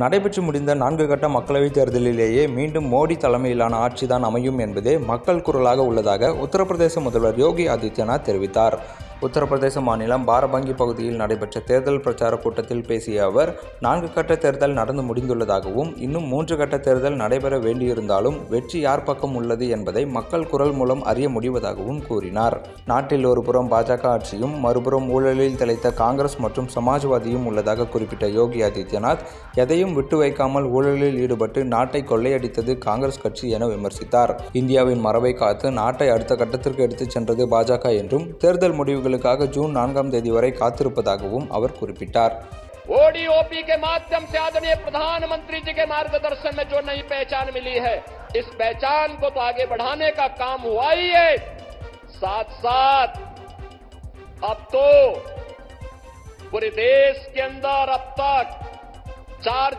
நடைபெற்று முடிந்த நான்கு கட்ட மக்களவைத் தேர்தலிலேயே மீண்டும் மோடி தலைமையிலான ஆட்சிதான் அமையும் என்பதே மக்கள் குரலாக உள்ளதாக உத்தரப்பிரதேச முதல்வர் யோகி ஆதித்யநாத் தெரிவித்தார். உத்தரப்பிரதேச மாநிலம் பாரபங்கி பகுதியில் நடைபெற்ற தேர்தல் பிரச்சார கூட்டத்தில் பேசிய அவர் நான்கு கட்ட தேர்தல் நடந்து முடிந்துள்ளதாகவும் இன்னும் மூன்று கட்ட தேர்தல் நடைபெற வேண்டியிருந்தாலும் வெற்றி யார் பக்கம் உள்ளது என்பதை மக்கள் குரல் மூலம் அறிய முடிவதாகவும் கூறினார். நாட்டில் ஒருபுறம் பாஜக ஆட்சியும் மறுபுறம் ஊழலில் திளைத்த காங்கிரஸ் மற்றும் சமாஜ்வாதியும் உள்ளதாக குறிப்பிட்ட யோகி ஆதித்யநாத் எதையும் விட்டு வைக்காமல் ஊழலில் ஈடுபட்டு நாட்டை கொள்ளையடித்தது காங்கிரஸ் கட்சி என விமர்சித்தார். இந்தியாவின் மரபை காத்து நாட்டை அடுத்த கட்டத்திற்கு எடுத்துச் சென்றது பாஜக என்றும் தேர்தல் முடிவுகளுக்காக ஜூன் நான்காம் தேதி வரை காத்திருப்பதாகவும் அவர் குறிப்பிட்டார் ओडीओपी के माध्यम से आदरणीय प्रधानमंत्री जी के मार्गदर्शन में जो नई पहचान मिली है इस पहचान को तो आगे बढ़ाने का काम हुआ ही है साथ साथ अब तो पूरे देश के अंदर अब तक चार